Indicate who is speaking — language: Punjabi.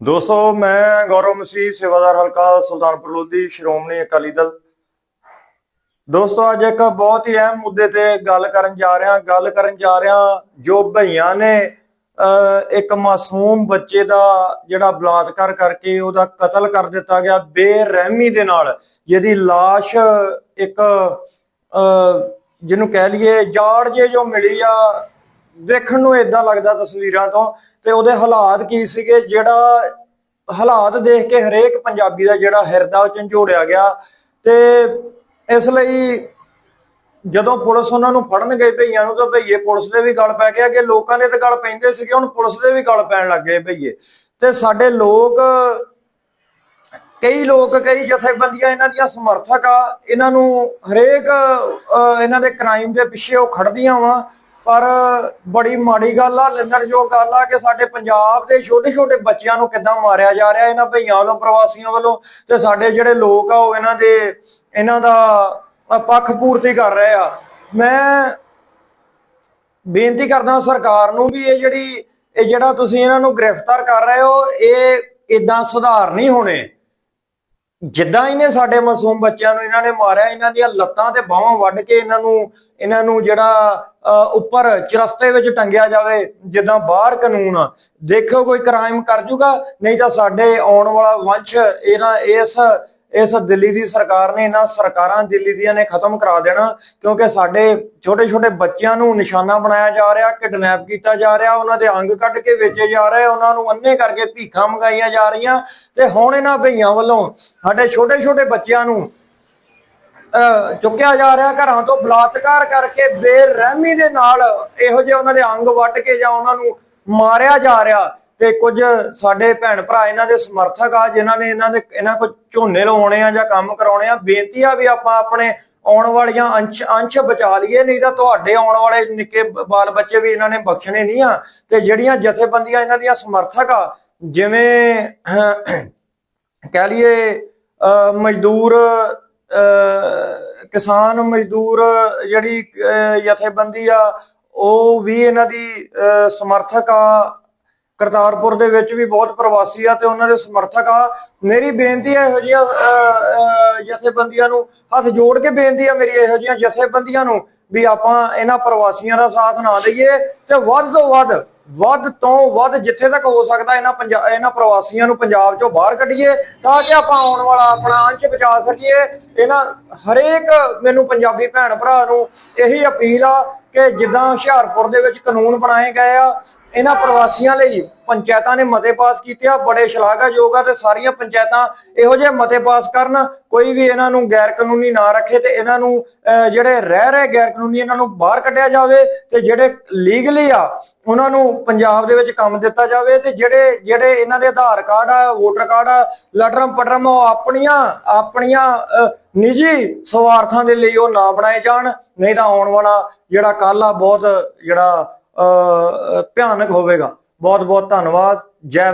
Speaker 1: ਦੋਸਤੋ ਮੈਂ ਗੌਰਵ ਮਸੀਹ ਸੇਵਾਦਾਰ ਹਲਕਾ ਸੁਲਤਾਨਪੁਰ ਲੋਧੀ ਸ਼੍ਰੋਮਣੀ ਅਕਾਲੀ ਦਲ। ਦੋਸਤੋ ਅੱਜ ਇੱਕ ਬਹੁਤ ਹੀ ਅਹਿਮ ਮੁੱਦੇ ਤੇ ਗੱਲ ਕਰਨ ਜਾ ਰਿਹਾ ਗੱਲ ਕਰਨ ਜਾ ਰਿਹਾ ਜੋ ਭਈਆਂ ਨੇ ਅਹ, ਇੱਕ ਮਾਸੂਮ ਬੱਚੇ ਦਾ ਜਿਹੜਾ ਬਲਾਤਕਾਰ ਕਰਕੇ ਉਹਦਾ ਕਤਲ ਕਰ ਦਿੱਤਾ ਗਿਆ ਬੇਰਹਿਮੀ ਦੇ ਨਾਲ। ਜਿਹਦੀ লাশ ਇੱਕ ਅਹ, ਜਿਹਨੂੰ ਕਹਿ ਲਈਏ ਜਾੜ ਜੇ ਜੋ ਮਿਲੀ ਆ ਦੇਖਣ ਨੂੰ ਇਦਾਂ ਲੱਗਦਾ ਤਸਵੀਰਾਂ ਤੋਂ ਤੇ ਉਹਦੇ ਹਾਲਾਤ ਕੀ ਸੀਗੇ? ਜਿਹੜਾ ਹਾਲਾਤ ਦੇਖ ਕੇ ਹਰੇਕ ਪੰਜਾਬੀ ਦਾ ਜਿਹੜਾ ਹਿਰਦਾ ਉਹ ਝੰਜੋੜਿਆ ਗਿਆ ਤੇ ਇਸ ਲਈ ਜਦੋਂ ਪੁਲਿਸ ਉਹਨਾਂ ਨੂੰ ਫੜਨ ਗਏ ਭਈਆਂ ਨੂੰ ਤਾਂ ਭਈਏ ਪੁਲਿਸ ਦੇ ਵੀ ਗਲ ਪੈ ਗਿਆ ਕਿ ਲੋਕਾਂ ਦੇ ਤਾਂ ਗਲ ਪੈਂਦੇ ਸੀਗੇ ਹੁਣ ਪੁਲਿਸ ਦੇ ਵੀ ਗਲ ਪੈਣ ਲੱਗ ਗਏ ਭਈਏ। ਤੇ ਸਾਡੇ ਲੋਕ ਕਈ ਲੋਕ ਕਈ ਜਥੇਬੰਦੀਆਂ ਇਹਨਾਂ ਦੀਆਂ ਸਮਰਥਕ ਆ ਇਹਨਾਂ ਨੂੰ ਹਰੇਕ ਅਹ, ਇਹਨਾਂ ਦੇ ਕ੍ਰਾਈਮ ਦੇ ਪਿੱਛੇ ਉਹ ਖੜਦੀਆਂ ਵਾ। ਪਰ ਬੜੀ ਮਾੜੀ ਗੱਲ ਆ ਨਿੰਦਣਯੋਗ ਗੱਲ ਆ ਕਿ ਸਾਡੇ ਪੰਜਾਬ ਦੇ ਛੋਟੇ ਛੋਟੇ ਬੱਚਿਆਂ ਨੂੰ ਕਿੱਦਾਂ ਮਾਰਿਆ ਜਾ ਰਿਹਾ, ਇਹਨਾਂ ਭਈਆਂ ਵੱਲੋਂ, ਪ੍ਰਵਾਸੀਆਂ ਵੱਲੋਂ ਤੇ ਸਾਡੇ ਜਿਹੜੇ ਲੋਕ ਆ, ਉਹ ਇਹਨਾਂ ਦੇ, ਇਹਨਾਂ ਦਾ ਪੱਖ ਪੂਰਤੀ ਕਰ ਰਹੇ ਆ। ਮੈਂ ਬੇਨਤੀ ਕਰਦਾ ਸਰਕਾਰ ਨੂੰ ਵੀ ਇਹ ਜਿਹੜੀ, ਇਹ ਜਿਹੜਾ ਤੁਸੀਂ ਇਹਨਾਂ ਨੂੰ ਗ੍ਰਿਫਤਾਰ ਕਰ ਰਹੇ ਹੋ, ਇਹ ਇਦਾਂ ਸੁਧਾਰ ਨਹੀਂ ਹੋਣੇ। ਜਿੱਦਾਂ ਇਹਨੇ ਸਾਡੇ ਮਾਸੂਮ ਬੱਚਿਆਂ ਨੂੰ ਇਹਨਾਂ ਨੇ ਮਾਰਿਆ, ਇਹਨਾਂ ਦੀਆਂ ਲੱਤਾਂ ਤੇ ਬਾਹਾਂ ਵੱਢ ਕੇ ਇਹਨਾਂ ਨੂੰ ਇਹਨਾਂ ਨੂੰ ਜਿਹੜਾ ਉੱਪਰ ਚਰਸਤੇ ਵਿੱਚ ਟੰਗਿਆ ਜਾਵੇ, ਜਿੱਦਾਂ ਬਾਹਰ ਕਾਨੂੰਨ ਆ। ਦੇਖੋ ਕੋਈ ਕ੍ਰਾਈਮ ਕਰ ਜੂਗਾ, ਨਹੀਂ ਤਾਂ ਸਾਡੇ ਆਉਣ ਵਾਲਾ ਵੰਸ਼, ਇਹਨਾਂ, ਇਸ ਇਸ ਦਿੱਲੀ ਦੀ ਸਰਕਾਰ ਨੇ ਇਹਨਾਂ ਸਰਕਾਰਾਂ ਦਿੱਲੀ ਦੀਆਂ ਨੇ ਖਤਮ ਕਰਾ ਦੇਣਾ, ਕਿਉਂਕਿ ਸਾਡੇ ਛੋਟੇ ਛੋਟੇ ਬੱਚਿਆਂ ਨੂੰ ਨਿਸ਼ਾਨਾ ਬਣਾਇਆ ਜਾ ਰਿਹਾ, ਕਿਡਨੈਪ ਕੀਤਾ ਜਾ ਰਿਹਾ, ਉਹਨਾਂ ਦੇ ਅੰਗ ਕੱਢ ਕੇ ਵੇਚੇ ਜਾ ਰਹੇ, ਉਹਨਾਂ ਨੂੰ ਅੰਨੇ ਕਰਕੇ ਭੀਖਾਂ ਮੰਗਾਈਆਂ ਜਾ ਰਹੀਆਂ, ਤੇ ਹੁਣ ਇਹਨਾਂ ਭਈਆਂ ਵੱਲੋਂ ਸਾਡੇ ਛੋਟੇ ਛੋਟੇ ਬੱਚਿਆਂ ਨੂੰ ਚੁੱਕਿਆ ਜਾ ਰਿਹਾ ਘਰਾਂ ਤੋਂ ਬਲਾਤਕਾਰ ਕਰਕੇ ਬੇਰਹਿਮੀ ਦੇ ਨਾਲ ਇਹੋ ਜਿਹੇ ਉਹਨਾਂ ਦੇ ਅੰਗ ਵੱਢ ਕੇ ਜਾਂ ਉਹਨਾਂ ਨੂੰ ਮਾਰਿਆ ਜਾ ਰਿਹਾ ਤੇ ਕੁਝ ਸਾਡੇ ਭੈਣ ਭਰਾ ਇਹਨਾਂ ਦੇ ਸਮਰਥਕ ਆ, ਜਿਨ੍ਹਾਂ ਨੇ ਇਹਨਾਂ ਦੇ, ਇਹਨਾਂ ਕੋ ਝੋਨੇ ਲਵਾਉਣੇ ਆ ਜਾਂ ਕੰਮ ਕਰਾਉਣੇ ਆ ਬੇਨਤੀ ਆ ਵੀ ਆਪਾਂ ਆਪਣੇ ਆਉਣ ਵਾਲੀਆਂ ਅੰਸ਼ ਅੰਸ਼ ਬਚਾ ਲਈਏ, ਨਹੀਂ ਤਾਂ ਤੁਹਾਡੇ ਆਉਣ ਵਾਲੇ ਨਿੱਕੇ ਬਾਲ ਬੱਚੇ ਵੀ ਇਹਨਾਂ ਨੇ ਬਖਸ਼ਣੇ ਨਹੀਂ ਆ, ਤੇ ਜਿਹੜੀਆਂ ਜਥੇਬੰਦੀਆਂ ਇਹਨਾਂ ਦੀਆਂ ਸਮਰਥਕ ਆ, ਜਿਵੇਂ ਕਹਿ ਲਈਏ, ਅਹ, ਮਜ਼ਦੂਰ ਕਿਸਾਨ ਮਜ਼ਦੂਰ ਜਿਹੜੀ ਜਥੇਬੰਦੀ ਆ ਉਹ ਵੀ ਇਹਨਾਂ ਦੀ ਅਹ ਸਮਰਥਕ ਆ। ਕਰਤਾਰਪੁਰ ਦੇ ਵਿੱਚ ਵੀ ਬਹੁਤ ਪ੍ਰਵਾਸੀ ਆ ਤੇ ਉਹਨਾਂ ਦੇ ਸਮਰਥਕ ਆ। ਮੇਰੀ ਬੇਨਤੀ ਹੈ ਇਹੋ ਜਿਹੀਆਂ ਅਹ, ਜਥੇਬੰਦੀਆਂ ਨੂੰ ਹੱਥ ਜੋੜ ਕੇ ਬੇਨਤੀ ਆ ਮੇਰੀ ਇਹੋ ਜਿਹੀਆਂ ਜਥੇਬੰਦੀਆਂ ਨੂੰ ਵੀ ਆਪਾਂ ਇਹਨਾਂ ਪ੍ਰਵਾਸੀਆਂ ਦਾ ਸਾਥ ਨਾ ਦਈਏ ਤੇ ਵੱਧ ਤੋਂ ਵੱਧ ਵੱਧ ਤੋਂ ਵੱਧ ਜਿੱਥੇ ਤੱਕ ਹੋ ਸਕਦਾ ਇਹਨਾਂ ਪੰਜਾਬ ਇਹਨਾਂ ਪ੍ਰਵਾਸੀਆਂ ਨੂੰ ਪੰਜਾਬ ਚੋਂ ਬਾਹਰ ਕੱਢੀਏ ਤਾਂ ਕਿ ਆਪਾਂ ਆਉਣ ਵਾਲਾ ਆਪਣਾ ਅੰਸ਼ ਬਚਾ ਸਕੀਏ। ਇਹਨਾਂ ਹਰੇਕ ਮੈਨੂੰ ਪੰਜਾਬੀ ਭੈਣ ਭਰਾ ਨੂੰ ਇਹੀ ਅਪੀਲ ਆ ਕਿ ਜਿੱਦਾਂ ਹੁਸ਼ਿਆਰਪੁਰ ਦੇ ਵਿੱਚ ਕਾਨੂੰਨ ਬਣਾਏ ਗਏ ਆ ਇਹਨਾਂ ਪ੍ਰਵਾਸੀਆਂ ਲਈ ਪੰਚਾਇਤਾਂ ਨੇ ਮਤੇ ਪਾਸ ਕੀਤੇ ਆ ਬੜੇ ਸ਼ਲਾਘਾਯੋਗ ਆ ਤੇ ਸਾਰੀਆਂ ਪੰਚਾਇਤਾਂ ਇਹੋ ਜਿਹੇ ਮਤੇ ਪਾਸ ਕਰਨ। ਕੋਈ ਵੀ ਇਹਨਾਂ ਨੂੰ ਗੈਰ ਕਾਨੂੰਨੀ ਨਾ ਰੱਖੇ ਤੇ ਇਹਨਾਂ ਨੂੰ ਅਹ, ਜਿਹੜੇ ਰਹਿ ਰਹੇ ਗੈਰ ਕਾਨੂੰਨੀ ਇਹਨਾਂ ਨੂੰ ਬਾਹਰ ਕੱਢਿਆ ਜਾਵੇ ਤੇ ਜਿਹੜੇ ਲੀਗਲੀ ਆ ਉਹਨਾਂ ਨੂੰ ਪੰਜਾਬ ਦੇ ਵਿੱਚ ਕੰਮ ਦਿੱਤਾ ਜਾਵੇ ਤੇ ਜਿਹੜੇ ਜਿਹੜੇ ਇਹਨਾਂ ਦੇ ਆਧਾਰ ਕਾਰਡ ਆ ਵੋਟਰ ਕਾਰਡ ਆ ਲਟਰਮ ਪਟਰਮ ਉਹ ਆਪਣੀਆਂ ਆਪਣੀਆਂ ਨਿੱਜੀ ਸਵਾਰਥਾਂ ਦੇ ਲਈ ਉਹ ਨਾ ਬਣਾਏ ਜਾਣ ਨਹੀਂ ਤਾਂ ਆਉਣ ਵਾਲਾ ਜਿਹੜਾ ਕੱਲ ਆ ਬਹੁਤ ਜਿਹੜਾ ਅਹ, ਭਿਆਨਕ ਹੋਵੇਗਾ। ਬਹੁਤ ਬਹੁਤ ਧੰਨਵਾਦ। ਜੈ